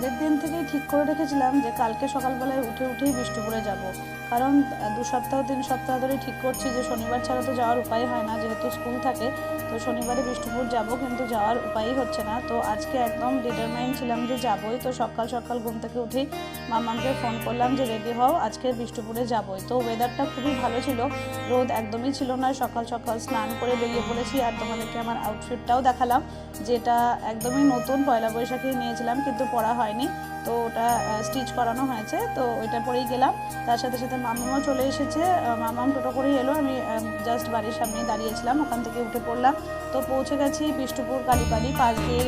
আগের দিন থেকেই ঠিক করে রেখেছিলাম যে কালকে সকালবেলায় উঠে উঠেই বিষ্ণুপুরে যাব। কারণ দু সপ্তাহ, তিন সপ্তাহ ধরে ঠিক করছি যে শনিবার ছাড়া তো যাওয়ার উপায় হয় না। যেহেতু স্কুল থাকে, তো শনিবারে বিষ্ণুপুর যাব, কিন্তু যাওয়ার উপায়ই হচ্ছে না। তো আজকে একদম ডিটারমাইন ছিলাম যে যাবই। তো সকাল সকাল ঘুম থেকে উঠেই মামামকে ফোন করলাম যে, রেডি হও, আজকে বিষ্ণুপুরে যাবই। তো ওয়েদারটা খুবই ভালো ছিল। রোদ একদমই ছিল না, সকাল সকাল স্নান করে বেরিয়ে পড়েছি আর তোমাদেরকে আমার আউটফিটটাও দেখালাম, যেটা একদমই নতুন, পয়লা বৈশাখে নিয়েছিলাম কিন্তু পরা হয়নি। তো ওটা স্টিচ করানো হয়েছে, তো ওইটা পরেই গেলাম। তার সাথে সাথে মামামও চলে এসেছে মামাম টোটো করেই এলো, আমি জাস্ট বাড়ির সামনে দাঁড়িয়েছিলাম, ওখান থেকে উঠে পড়লাম। তো পৌঁছে গেছি বিষ্ণুপুর কালীবাড়ি, পাশ দিয়ে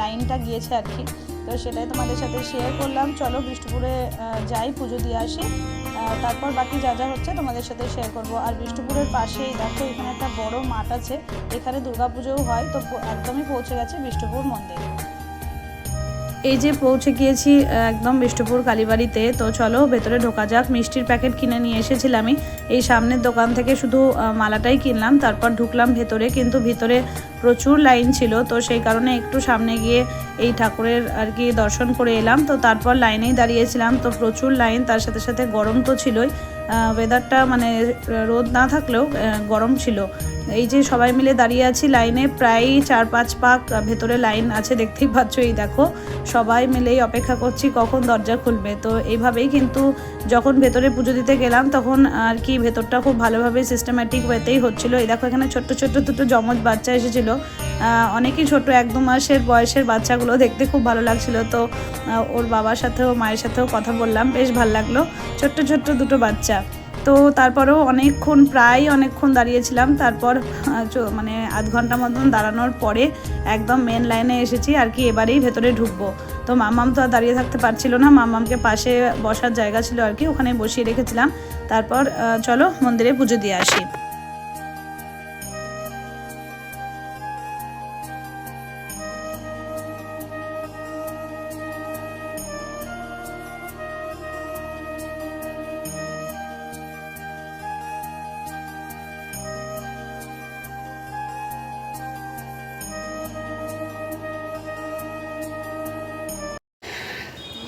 লাইনটা গিয়েছে আর কি। তো সেটাই তোমাদের সাথে শেয়ার করলাম। চলো বিষ্ণুপুরে যাই, পুজো দিয়ে আসি। তারপর বাকি যা যা হচ্ছে তোমাদের সাথে শেয়ার করব। আর বিষ্ণুপুরের পাশেই দেখো, এখানে একটা বড় মাঠ আছে। এখানে দুর্গাপুজোও হয়, তো একদমই পৌঁছে গেছে বিষ্ণুপুর মন্দির। এই যে পৌঁছে গিয়েছি একদম বিষ্ণুপুর কালীবাড়িতে। তো চলো, ভেতরে ঢোকা যাক। মিষ্টির প্যাকেট কিনে নিয়ে এসেছিলাম আমি। এই সামনের দোকান থেকে শুধু মালাটাই কিনলাম, তারপর ঢুকলাম ভেতরে। কিন্তু ভিতরে প্রচুর লাইন ছিল, তো সেই কারণে একটু সামনে গিয়ে এই ঠাকুরের আর কি দর্শন করে এলাম। তো তারপর লাইনেই দাঁড়িয়েছিলাম। তো প্রচুর লাইন, তার সাথে সাথে গরম তো ছিলই। ওয়েদারটা মানে রোদ না থাকলেও গরম ছিল। এই যে সবাই মিলে দাঁড়িয়ে আছি লাইনে, প্রায় চার পাঁচ পাক ভেতরে লাইন আছে, দেখতেই পাচ্ছ এই দেখো। সবাই মিলেই অপেক্ষা করছি কখন দরজা খুলবে। তো এইভাবেই কিন্তু যখন ভেতরে পুজো দিতে গেলাম, তখন আর কি ভেতরটা খুব ভালোভাবে সিস্টেম্যাটিক ওয়েতেই হচ্ছিল। এই দেখো এখানে ছোট্ট ছোট্ট দুটো জমজ বাচ্চা এসেছিল। অনেকই ছোট, এক দু মাসের বয়সের বাচ্চাগুলো দেখতে খুব ভালো লাগছিল। তো ওর বাবার সাথেও, মায়ের সাথেও কথা বললাম, বেশ ভালো লাগল। ছোট্ট ছোট্ট দুটো বাচ্চা। তো তারপরেও অনেকক্ষণ প্রায় অনেকক্ষণ দাঁড়িয়েছিলাম। তারপর মানে আধ ঘণ্টা মতন দাঁড়ানোর পরে একদম মেন লাইনে এসেছি আর কি এবারেই ভেতরে ঢুকবো। তো মামাম তো আর দাঁড়িয়ে থাকতে পারছিল না, মামামকে পাশে বসার জায়গা ছিল আর কি ওখানে বসিয়ে রেখেছিলাম। তারপর চলো মন্দিরে পুজো দিয়ে আসি।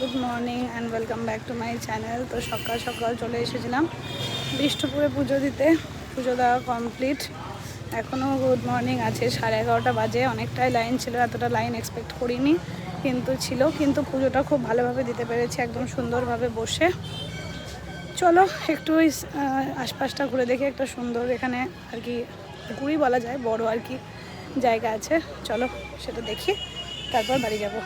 Good morning and welcome back to my channel তো সকাল সকাল চলে এসেছিলাম বিষ্ণুপুরে পুজো দিতে। পুজো দেওয়া কমপ্লিট এখনও গুড মর্নিং আছে, সাড়ে এগারোটা বাজে। অনেকটাই লাইন ছিল, এতটা লাইন এক্সপেক্ট করিনি, কিন্তু ছিল। কিন্তু পুজোটা খুব ভালোভাবে দিতে পেরেছি, একদম সুন্দরভাবে বসে। চলো একটু ওই আশপাশটা ঘুরে দেখি একটা সুন্দর এখানে আর কি, পুকুরই বলা যায়, বড় আর কি জায়গা আছে। চলো সেটা দেখি, তারপর বাড়ি যাব।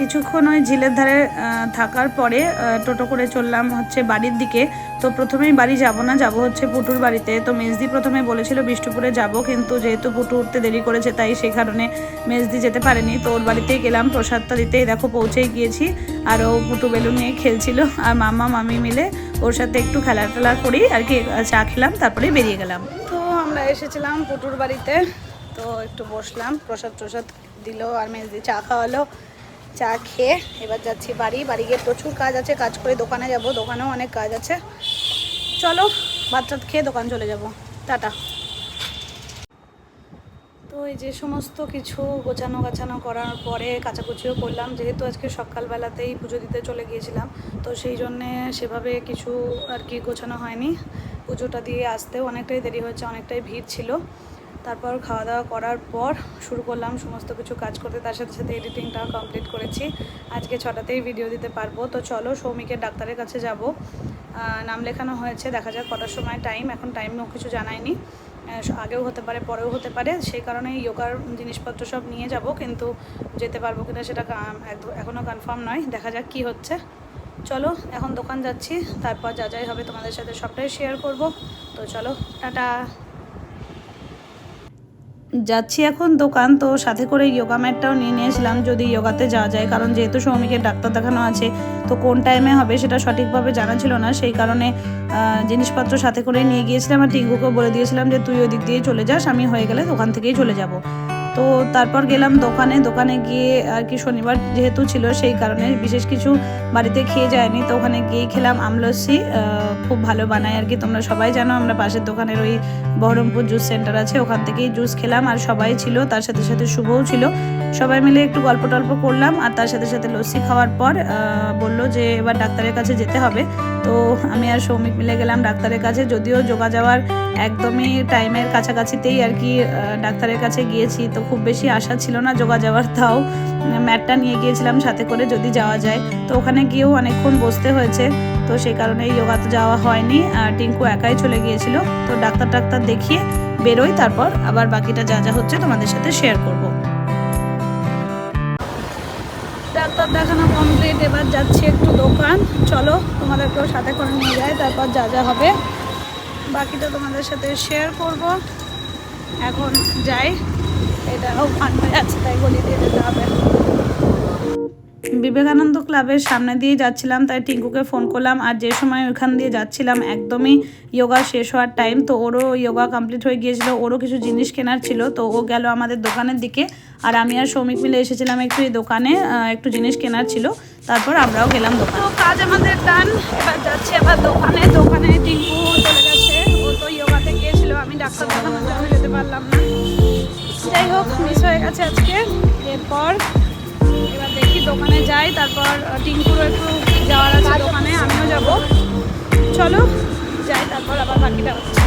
কিছুক্ষণ ওই ঝিলের ধারে থাকার পরে টোটো করে চললাম হচ্ছে বাড়ির দিকে। তো প্রথমেই বাড়ি যাব না, যাব হচ্ছে পুটুর বাড়িতে। তো মেজদি প্রথমে বলেছিল বিষ্ণুপুরে যাব, কিন্তু যেহেতু পুটু উঠতে দেরি করেছে, তাই সেই কারণে মেজদি যেতে পারেনি। তো ওর বাড়িতেই গেলাম, প্রসাদটা দিতেই দেখো পৌঁছেই গিয়েছি। আর ও পুটু বেলুন নিয়ে খেলছিল, আর মামা, মামি মিলে ওর সাথে একটু খেলা টেলা করি, আর কি, চা খেলাম, তারপরে বেরিয়ে গেলাম। তো আমরা এসেছিলাম পুটুর বাড়িতে। তো একটু বসলাম প্রসাদ প্রসাদ দিল, আর মেজদি চা খাওয়ালো। চা খেয়ে এবার যাচ্ছি বাড়ি। বাড়ি গিয়ে প্রচুর কাজ আছে, কাজ করে দোকানে যাব, দোকানেও অনেক কাজ আছে। চলো, ভাত টাত খেয়ে দোকান চলে যাব। টাটা। তো এই যে সমস্ত কিছু গোছানো গাছানো করার পরে কাচাকুচিও করলাম, যেহেতু আজকে সকালবেলাতেই পুজো দিতে চলে গিয়েছিলাম, তো সেই জন্যে সেভাবে কিছু আর কি গোছানো হয়নি। পুজোটা দিয়ে আসতেও অনেকটাই দেরি হয়েছে, অনেকটাই ভিড় ছিল। তারপর খাওয়া দাওয়া করার পর শুরু করলাম সমস্ত কিছু কাজ করতে। তার সাথে সাথে এডিটিংটাও কমপ্লিট করেছি। আজকে ছটাতেই ভিডিও দিতে পারব। তো চলো সৌমিকের ডাক্তারের কাছে যাব। নাম লেখানো হয়েছে। দেখা যাক কটার সময় টাইম এখন টাইমও কিছু জানায়নি। আগেও হতে পারে, পরেও হতে পারে। সেই কারণে যোগার জিনিসপত্র সব নিয়ে যাব। কিন্তু যেতে পারব কিনা সেটা এখনও কনফার্ম নয়। দেখা যাক কি হচ্ছে। চলো, এখন দোকান যাচ্ছি। তারপর যা যাই হবে তোমাদের সাথে সবটাই শেয়ার করব। তো চলো, টাটা। যাচ্ছি এখন দোকান, তো সাথে করে যোগা ম্যাটটাও নিয়ে নিয়েছিলাম, যদি যোগাতে যাওয়া যায়। কারণ যেহেতু সৌমিকের ডাক্তার দেখানো আছে, তো কোন টাইমে হবে সেটা সঠিকভাবে জানা ছিল না। সেই কারণে জিনিসপত্র সাথে করে নিয়ে গিয়েছিলাম আর টিঙ্কুকে বলে দিয়েছিলাম যে, তুই ওই দিক দিয়ে চলে যাস, আমি হয়ে গেলে দোকান থেকেই চলে যাব। তো তারপর গেলাম দোকানে। দোকানে গিয়ে আর কি শনিবার যেহেতু ছিল সেই কারণে বিশেষ কিছু বাড়িতে খেয়ে যায়নি। তো ওখানে গিয়ে খেলাম আমলসি। খুব ভালো বানায় আর কি। তোমরা সবাই জানো আমরা পাশের দোকানের ওই বহরমপুর জুস সেন্টার আছে। ওখান থেকেই জুস খেলাম আর সবাই ছিল। তার সাথে সাথে শুভও ছিল। সবাই মিলে একটু গল্প টল্প করলাম আর তার সাথে সাথে লস্যি খাওয়ার পর বলল যে এবার ডাক্তারের কাছে যেতে হবে। তো আমি আর সৌমিক মিলে গেলাম ডাক্তারের কাছে, যদিও যোগা যাওয়ার একদমই টাইমের কাছাকাছিতেই আর কি ডাক্তারের কাছে গিয়েছি। তো খুব বেশি আশা ছিল না যোগা যাওয়ার, তাও ম্যাটটা নিয়ে গিয়েছিলাম সাথে করে যদি যাওয়া যায়। তো ওখানে গিয়েও অনেকক্ষণ বসতে হয়েছে, তো সেই কারণে যোগা তো যাওয়া হয়নি, আর টিঙ্কু একাই চলে গিয়েছিল। তো ডাক্তার টাক্তার দেখিয়ে বেরোই, তারপর আবার বাকিটা যা যা হচ্ছে তোমাদের সাথে শেয়ার করব। ডাক্তার দেখানো কমপ্লিট এবার যাচ্ছি একটু দোকান। চলো তোমাদেরকেও সাথে করে নিয়ে যায় তারপর যা যা হবে। বাকিটা তোমাদের সাথে শেয়ার করব। এখন যাই। এটাও ফান্ডে আছে তাই গলি দিয়ে যেতে হবে। বিবেকানন্দ ক্লাবের সামনে দিয়ে যাচ্ছিলাম, তাই টিঙ্কুকে ফোন করলাম। আর যে সময় ওখান দিয়ে যাচ্ছিলাম, একদমই যোগা শেষ হওয়ার টাইম তো ওরও যোগা কমপ্লিট হয়ে গিয়েছিল, ওরও কিছু জিনিস কেনার ছিল, তো ও গেল আমাদের দোকানের দিকে। আর আমি আর শ্রমিক মিলে এসেছিলাম একটু এই দোকানে একটু জিনিস কেনার ছিল, তারপর আমরাও গেলাম দোকান। তো কাজ আমাদের ডান এবার যাচ্ছি আবার দোকানে দোকানে টিঙ্কু চলে গেছে, ও তো যোগাতে গিয়েছিল, আমি ডাক্তার দেখানোর জন্য যেতে পারলাম না। যাই হোক মিস হয়ে গেছে আজকে, এরপর দেখি, দোকানে যাই, তারপর টিঙ্কুরও একটু যাওয়ার আছে দোকানে, আমিও যাব। চলো, যাই, তারপর আবার বাকিটা হচ্ছে।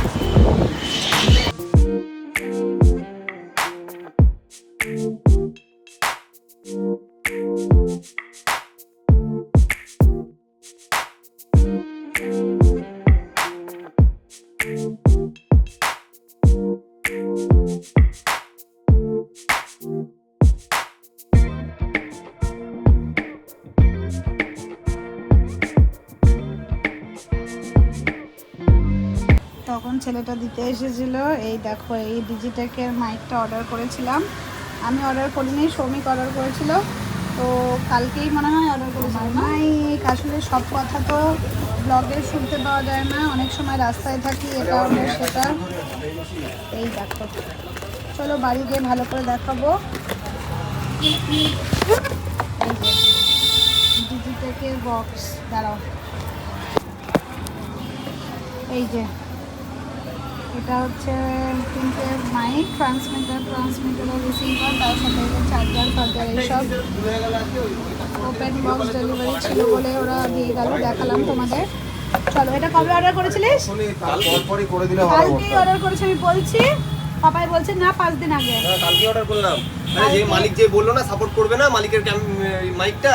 তখন ছেলেটা দিতে এসেছিল, এই দেখো, এই ডিজিটেকের মাইকটা অর্ডার করেছিলাম। আমি অর্ডার করিনি, সৌমিক অর্ডার করেছিল, তো কালকেই মনে হয় অর্ডার করেছিলাম মাইক আসলে সব কথা তো ব্লগে শুনতে পাওয়া যায় না, অনেক সময় রাস্তায় থাকি এটা সেটা। এই দেখো, চলো বাড়ি গিয়ে ভালো করে দেখাবো। ডিজিটেকের বক্স দাঁড়াও। এই যে এটা হচ্ছে তিনটে মাইক ট্রান্সমিটার ট্রান্সমিটার রিসিভার তার সাথে চার্জার ফার্জার এইসব। ওপেন বক্স ডেলিভারি ছিল বলে ওরা দিয়ে গেল দেখালাম তোমাদের। চলো এটা কবে অর্ডার করেছিলিস? কালকেই অর্ডার করেছি আমি বলছি পাপাই বলছে না পাঁচ দিন আগে। কালকে অর্ডার করলাম। আরে যে মালিক যে বলল না সাপোর্ট করবে না মালিকের মাইকটা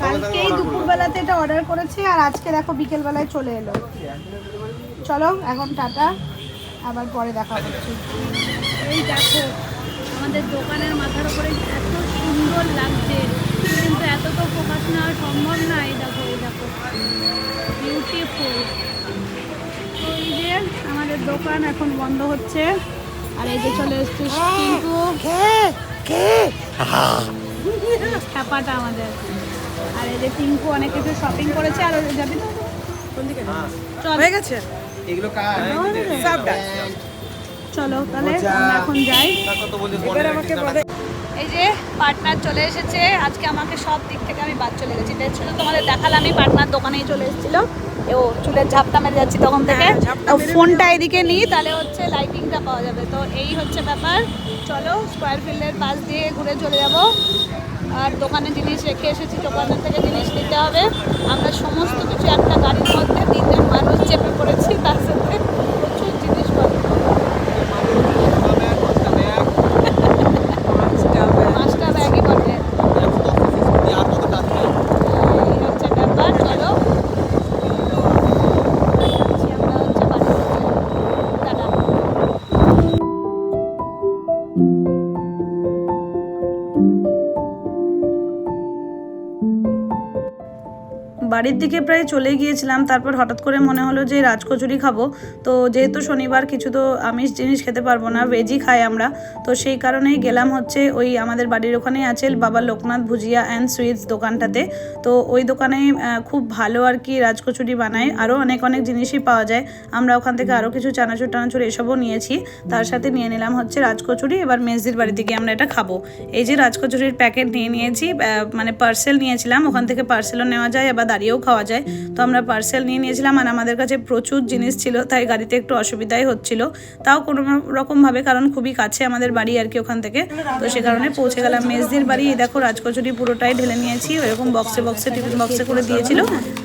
কালকেই দুপুরবেলাতে এটা অর্ডার করেছি আর আজকে দেখো বিকেলবেলায় চলে এলো। চলো এখন টাটা। আবার পরে দেখা হচ্ছে এই দেখো আমাদের দোকানের মাথার উপরে এত সুন্দর লাগছে কিন্তু এত তো প্রকাশ নেওয়া সম্ভব না এই দেখো এই দেখো। বিউটিফুল তো এই যে আমাদের দোকান এখন বন্ধ হচ্ছে আর এই যে চলে এসছে কিন্তু খ্যাপাটা আমাদের। আর এই যে টিঙ্কু অনেক কিছু শপিং করেছে আর ওই যাবি না? চল। হয়ে গেছে? এগুলো কার? সবটা চলো তাহলে আমরা এখন যাই। এবার আমাকে বলে এই যে পার্টনার চলে এসেছে আজকে আমাকে সব দিক থেকে আমি বাদ চলে গেছি। শুধু তোমাদের দেখালামই পার্টনার দোকানেই চলে এসেছিল। ও চুলের ঝাপটা মেরে যাচ্ছি তখন থেকে। হ্যাঁ, ঝাপটা ফোনটা এদিকে নিই তাহলে হচ্ছে লাইটিংটা পাওয়া যাবে। তো এই হচ্ছে ব্যাপার। চলো স্কোয়ার ফিল্ডের পাশ দিয়ে ঘুরে চলে যাব। আর দোকানে জিনিস রেখে এসেছি দোকানের থেকে জিনিস নিতে হবে। আমরা সমস্ত কিছু একটা গাড়ির মধ্যে চেপে পড়েছি তার সাথে। বাড়ির দিকে প্রায় চলে গিয়েছিলাম। তারপর হঠাৎ করে মনে হলো যে রাজকচুরি খাব। তো যেহেতু শনিবার কিছু তো আমিষ জিনিস খেতে পারব না ভেজই খাই আমরা। তো সেই কারণেই গেলাম হচ্ছে ওই আমাদের বাড়ির ওখানেই আছে বাবা লোকনাথ ভুজিয়া অ্যান্ড সুইটস দোকানটাতে। তো ওই দোকানে খুব ভালো আর কি রাজকচুরি বানায়। আরও অনেক অনেক জিনিসই পাওয়া যায়। আমরা ওখান থেকে আরও কিছু চানাচুর টানাচুর এসবও নিয়েছি। তার সাথে নিয়ে নিলাম হচ্ছে রাজকচুরি। এবার মেজদির বাড়ি থেকে আমরা এটা খাব। এই যে রাজকচুরির প্যাকেট নিয়ে নিয়েছি মানে পার্সেল নিয়েছিলাম। ওখান থেকে পার্সেলও নেওয়া যায়। আবার দাঁড়িয়েও খাওয়া যায়। তো আমরা পার্সেল নিয়ে নিয়েছিলাম আর আমাদের কাছে প্রচুর জিনিস ছিল, তাই গাড়িতে একটু অসুবিধাই হচ্ছিল। তাও কোনো রকমভাবে, কারণ খুবই কাছে আমাদের বাড়ি আর কি ওখান থেকে। তো সে কারণে পৌঁছে গেলাম। মেজদির বাড়ি, এই দেখো রাজকচুরি পুরোটাই ঢেলে নিয়েছি। এরকম বক্সে বক্সে টিফিন বক্সে করে দিয়েছিল।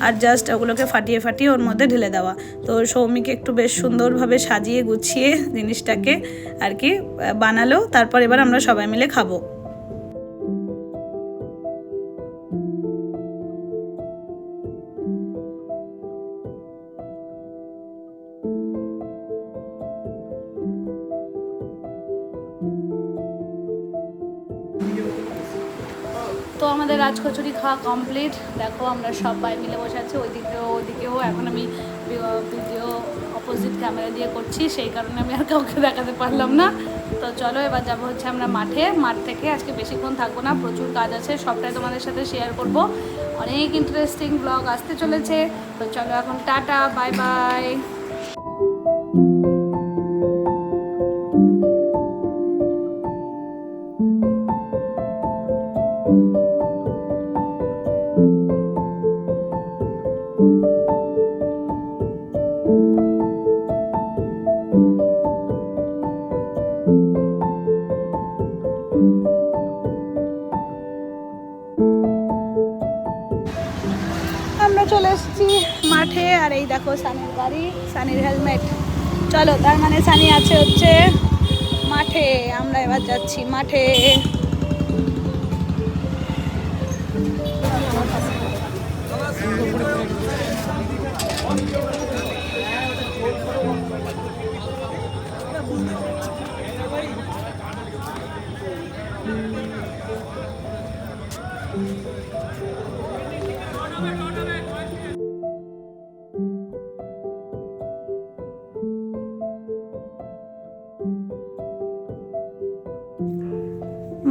আর জাস্ট ওগুলোকে ফাটিয়ে ফাটিয়ে ওর মধ্যে ঢেলে দেওয়া। তো সৌমিকে একটু বেশ সুন্দরভাবে সাজিয়ে গুছিয়ে জিনিসটাকে আর কি বানালো। তারপর এবার আমরা সবাই মিলে খাব। তো আমাদের রাজ রাজকচুরি খাওয়া কমপ্লিট দেখো আমরা সবাই মিলে বসে আছি, ওইদিকেও ওদিকেও। এখন আমি ভিডিও অপোজিট ক্যামেরা দিয়ে করছি, সেই কারণে আমি আর কাউকে দেখাতে পারলাম না। তো চলো এবার যাব হচ্ছে আমরা মাঠে। মাঠ থেকে আজকে বেশিক্ষণ থাকব না, প্রচুর কাজ আছে, সবটাই তোমাদের সাথে শেয়ার করব। অনেক ইন্টারেস্টিং ব্লগ আসতে চলেছে। তো চলো এখন টাটা বাই বাই দেখো সানির গাড়ি সানির হেলমেট চলো, তার মানে সানি আছে হচ্ছে মাঠে। আমরা এবার যাচ্ছি মাঠে।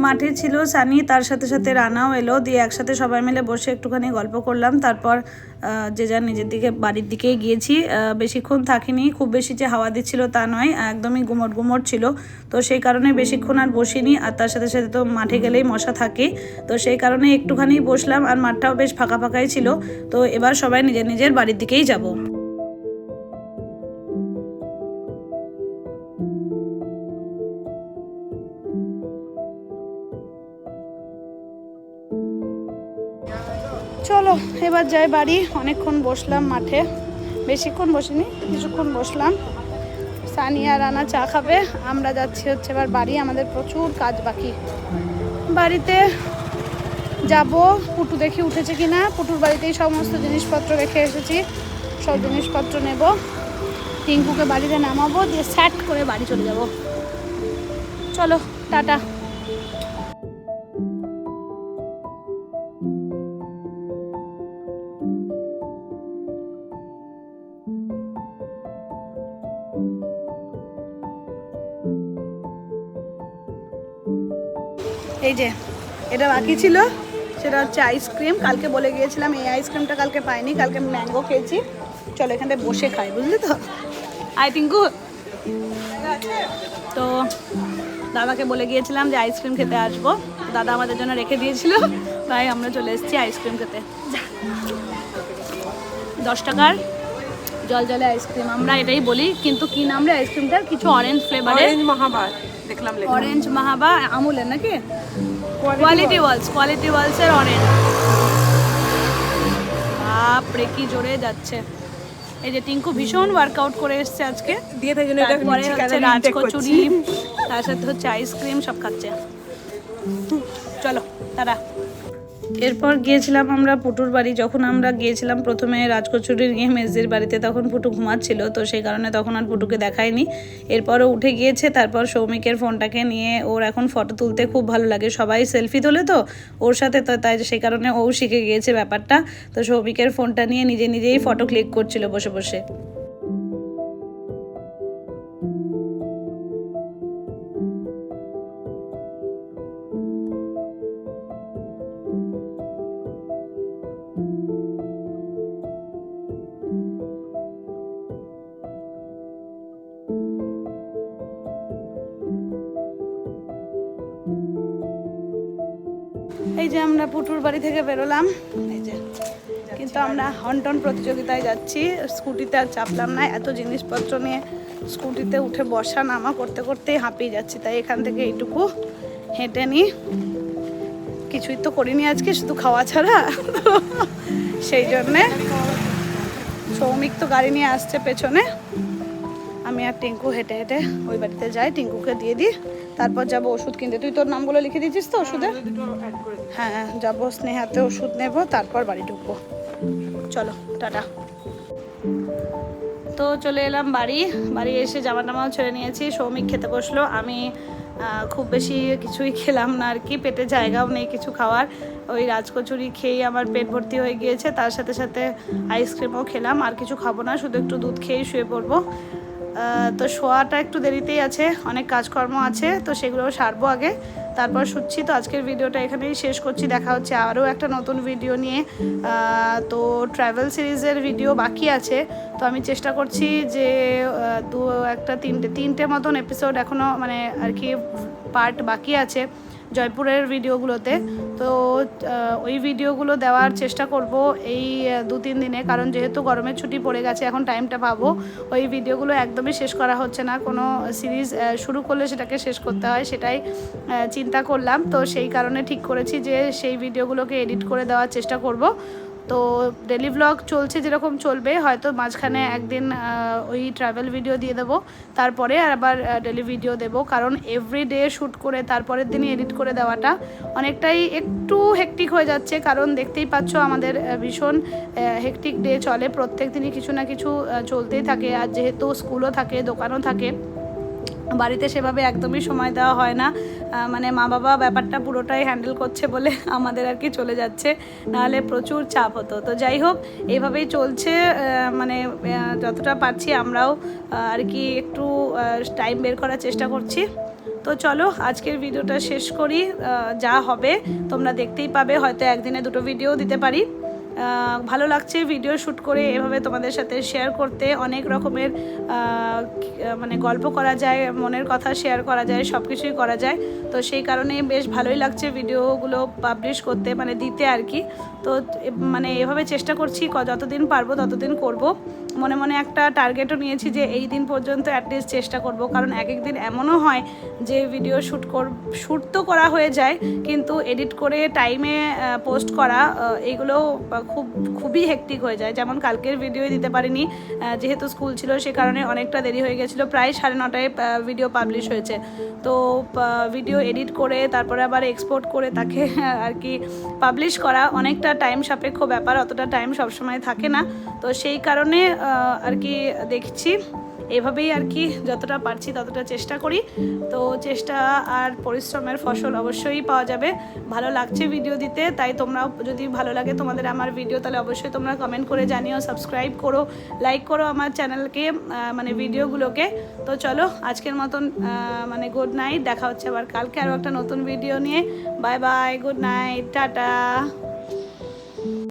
মাঠে ছিল সানি তার সাথে সাথে রানাও এলো দিয়ে একসাথে সবাই মিলে বসে একটুখানি গল্প করলাম। তারপর যে যার নিজের দিকে বাড়ির দিকেই গিয়েছি। বেশিক্ষণ থাকিনি খুব বেশি যে হাওয়া দিচ্ছিল তা নয় একদমই গুমট গুমট ছিল। তো সেই কারণে বেশিক্ষণ আর বসিনি আর তার সাথে সাথে তো মাঠে গেলেই মশা থাকে। তো সেই কারণে একটুখানি বসলাম আর মাঠটাও বেশ ফাঁকা ফাঁকাই ছিল। তো এবার সবাই নিজের নিজের বাড়ির দিকেই যাব। এবার যাই বাড়ি, অনেকক্ষণ বসলাম মাঠে। বেশিক্ষণ বসিনি, কিছুক্ষণ বসলাম। সানিয়া রানা চা খাবে। আমরা যাচ্ছি হচ্ছে এবার বাড়ি, আমাদের প্রচুর কাজ বাকি। বাড়িতে যাব, পুটু দেখি উঠেছে কিনা। পুটুর বাড়িতেই সমস্ত জিনিসপত্র রেখে এসেছি। সব জিনিসপত্র নেব। টিঙ্কুকে বাড়িতে নামাবো, দিয়ে স্যাট করে বাড়ি চলে যাব। চলো, টাটা। যে এটা বাকি ছিল, সেটা হচ্ছে আইসক্রিম কালকে বলে গিয়েছিলাম, এই আইসক্রিমটা কালকে পাইনি, কালকে ম্যাঙ্গো খেয়েছি। চলো এখানটায় বসে খাই, বুঝলি তো? আই টিঙ্কু তো দাদাকে বলে গিয়েছিলাম যে আইসক্রিম খেতে আসব। দাদা আমাদের জন্য রেখে দিয়েছিল, তাই আমরা চলে এসেছি আইসক্রিম খেতে। দশ টাকার জল জলে আইসক্রিম আমরা এটাই বলি কিন্তু কি নাম রে আইসক্রিমটার কিছু অরেঞ্জ ফ্লেভারের অরেঞ্জ মহাবার দেখলাম অরেঞ্জ মাহাবা আমুলের নাকি? কোয়ালিটি ওয়ালস কোয়ালিটি ওয়ালসের অরেঞ্জ বাপরে কি জোরে যাচ্ছে। এই যে টিঙ্কু ভীষণ ওয়ার্কআউট করে এসছে আজকে। দিয়ে তাই জন্য তারপরে হচ্ছে রাজকচুরি তার সাথে হচ্ছে আইসক্রিম সব খাচ্ছে। চলো তারা এরপর গিয়েছিলাম আমরা পুটুর বাড়ি। যখন আমরা গিয়েছিলাম প্রথমে রাজকচুরির গিয়ে মেজদির বাড়িতে, তখন পুটু ঘুমাচ্ছিল, তো সেই কারণে তখন আর পুটুকে দেখায়নি। এরপরও উঠে গিয়েছে, তারপর সৌমিকের ফোনটাকে নিয়ে ওর এখন ফটো তুলতে খুব ভালো লাগে। সবাই সেলফি তোলে তো, ওর সাথে তো, তাই সেই কারণে ও শিখে গিয়েছে ব্যাপারটা। তো সৌমিকের ফোনটা নিয়ে নিজে নিজেই ফটো ক্লিক করছিল বসে বসে। এই যে আমরা পুটুর বাড়ি থেকে বেরোলাম। এই যে, কিন্তু আমরা হন্টন প্রতিযোগিতায় যাচ্ছি। স্কুটিতে আর চাপলাম না, এত জিনিসপত্র নিয়ে স্কুটিতে উঠে বসা নামা করতে করতেই হাঁপিয়ে যাচ্ছি, তাই এখান থেকে এইটুকু হেঁটে নিই কিছুই তো করিনি আজকে, শুধু খাওয়া ছাড়া। সেই জন্যে সৌমিক তো গাড়ি নিয়ে আসছে পেছনে। আমি আর টিঙ্কু হেঁটে হেঁটে ওই বাড়িতে যাই। টিঙ্কুকে দিয়ে দিই। তারপর যাব ওষুধ কিনতে। তুই তোর নামগুলো লিখে দিয়েছিস তো ওষুধের হ্যাঁ যাব স্নেহাতে ওষুধ নেব, তারপর বাড়ি ঢুকবো। চলো, টাটা। তো চলে এলাম বাড়ি। বাড়ি এসে জামা টামাও ছেড়ে নিয়েছি, সৌমিক খেতে বসল। আমি খুব বেশি কিছুই খেলাম না আর কি, পেটে জায়গাও নেই কিছু খাওয়ার। ওই রাজকচুরি খেয়েই আমার পেট ভর্তি হয়ে গিয়েছে। তার সাথে সাথে আইসক্রিমও খেলাম, আর কিছু খাব না, শুধু একটু দুধ খেয়েই শুয়ে পড়ব। তো শোয়াটা একটু দেরিতেই আছে, অনেক কাজকর্ম আছে, তো সেগুলোও সারবো আগে। তারপর শুচ্ছি, তো আজকের ভিডিওটা এখানেই শেষ করছি। দেখা হচ্ছে আরও একটা নতুন ভিডিও নিয়ে। তো ট্রাভেল সিরিজের ভিডিও বাকি আছে। তো আমি চেষ্টা করছি যে দু একটা, তিনটে তিনটে মতন এপিসোড এখনও মানে আর কি পার্ট বাকি আছে। জয়পুরের ভিডিওগুলোতে। তো ওই ভিডিওগুলো দেওয়ার চেষ্টা করব এই দু তিন দিনে। কারণ যেহেতু গরমের ছুটি পড়ে গেছে, এখন টাইমটা পাবো। ওই ভিডিওগুলো একদমই শেষ করা হচ্ছে না। কোনো সিরিজ শুরু করলে সেটাকে শেষ করতে হয়, সেটাই চিন্তা করলাম। তো সেই কারণে ঠিক করেছি যে সেই ভিডিওগুলোকে এডিট করে দেওয়ার চেষ্টা করব। তো ডেলি ব্লগ চলছে যেরকম চলবে হয়তো মাঝখানে একদিন ওই ট্রাভেল ভিডিও দিয়ে দেবো। তারপরে আর আবার ডেলি ভিডিও দেবো। কারণ এভরি ডে শ্যুট করে তারপরের দিনই এডিট করে দেওয়াটা অনেকটাই একটু হেকটিক হয়ে যাচ্ছে। কারণ দেখতেই পাচ্ছ আমাদের ভীষণ হেকটিক ডে চলে। প্রত্যেক দিনই কিছু না কিছু চলতেই থাকে। আর যেহেতু স্কুলও থাকে দোকানও থাকে বাড়িতে সেভাবে একদমই সময় দেওয়া হয় না। মানে মা বাবা ব্যাপারটা পুরোটাই হ্যান্ডেল করছে বলে আমাদের আর কি চলে যাচ্ছে। নাহলে প্রচুর চাপ হতো। তো যাই হোক এইভাবেই চলছে। মানে যতটা পারছি আমরাও আর কি একটু টাইম বের করার চেষ্টা করছি। তো চলো, আজকের ভিডিওটা শেষ করি। যা হবে তোমরা দেখতেই পাবে। হয়তো একদিনে দুটো ভিডিও দিতে পারি। ভালো লাগছে ভিডিও শ্যুট করে এভাবে তোমাদের সাথে শেয়ার করতে। অনেক রকমের মানে গল্প করা যায়, মনের কথা শেয়ার করা যায় সব কিছুই করা যায়। তো সেই কারণে বেশ ভালোই লাগছে ভিডিওগুলো পাবলিশ করতে মানে দিতে আর কি। তো মানে এভাবে চেষ্টা করছি যতদিন পারব ততদিন করব। মনে মনে একটা টার্গেটও নিয়েছি যে এই দিন পর্যন্ত অ্যাটলিস্ট চেষ্টা করব। কারণ এক এক দিন এমনও হয় যে ভিডিও শ্যুট কর শ্যুট তো করা হয়ে যায়, কিন্তু এডিট করে টাইমে পোস্ট করা এইগুলো খুব, খুবই হেকটিক হয়ে যায়। যেমন কালকের ভিডিও দিতে পারিনি যেহেতু স্কুল ছিল সে কারণে অনেকটা দেরি হয়ে গেছিল, প্রায় সাড়ে নটায় ভিডিও পাবলিশ হয়েছে। তো ভিডিও এডিট করে, তারপরে আবার এক্সপোর্ট করে তাকে, আর কি পাবলিশ করা, অনেকটা টাইম সাপেক্ষ ব্যাপার, অতটা টাইম সবসময় থাকে না। তো সেই কারণে আর কি দেখছি। এভাবেই আর কি যতটা পারছি ততটা চেষ্টা করি। তো চেষ্টা আর পরিশ্রমের ফসল অবশ্যই পাওয়া যাবে। ভালো লাগছে ভিডিও দিতে, তাই তোমরাও যদি ভালো লাগে তোমাদের আমার ভিডিও তাহলে অবশ্যই তোমরা কমেন্ট করে জানিও সাবস্ক্রাইব করো লাইক করো আমার চ্যানেলকে মানে ভিডিওগুলোকে তো চলো, আজকের মতন মানে গুড নাইট দেখা হচ্ছে আবার কালকে আরও একটা নতুন ভিডিও নিয়ে। Bye bye good night tata.